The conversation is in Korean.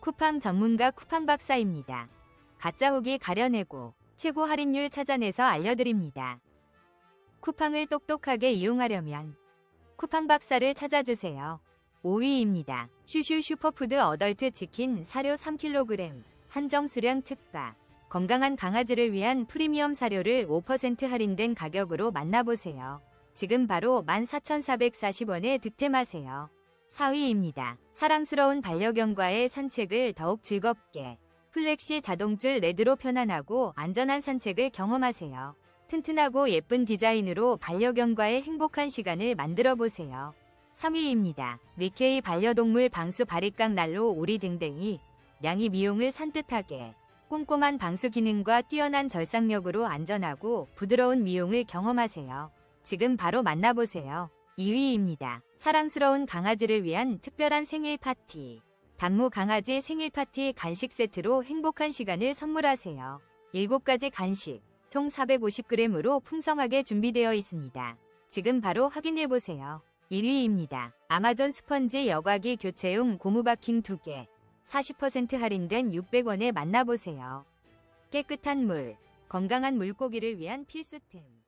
쿠팡 전문가 쿠팡 박사입니다. 가짜 후기 가려내고 최고 할인율 찾아내서 알려드립니다. 쿠팡을 똑똑하게 이용하려면 쿠팡 박사를 찾아주세요. 5위입니다. 슈슈 슈퍼푸드 어덜트 치킨 사료 3kg 한정 수량 특가 건강한 강아지를 위한 프리미엄 사료를 5% 할인된 가격으로 만나보세요. 지금 바로 14,440원에 득템하세요. 4위입니다. 사랑스러운 반려견과의 산책을 더욱 즐겁게 플렉시 자동줄 레드로 편안하고 안전한 산책을 경험하세요. 튼튼하고 예쁜 디자인으로 반려견과의 행복한 시간을 만들어 보세요. 3위입니다. 리케이 반려동물 방수 바리깡 난로 오리 댕댕이 양이 미용을 산뜻하게 꼼꼼한 방수 기능과 뛰어난 절삭력으로 안전하고 부드러운 미용을 경험하세요. 지금 바로 만나보세요. 2위입니다. 사랑스러운 강아지를 위한 특별한 생일 파티. 단무 강아지 생일 파티 간식 세트로 행복한 시간을 선물하세요. 7가지 간식, 총 450g으로 풍성하게 준비되어 있습니다. 지금 바로 확인해보세요. 1위입니다. 아마존 스펀지 여과기 교체용 고무바킹 2개. 40% 할인된 600원에 만나보세요. 깨끗한 물, 건강한 물고기를 위한 필수템.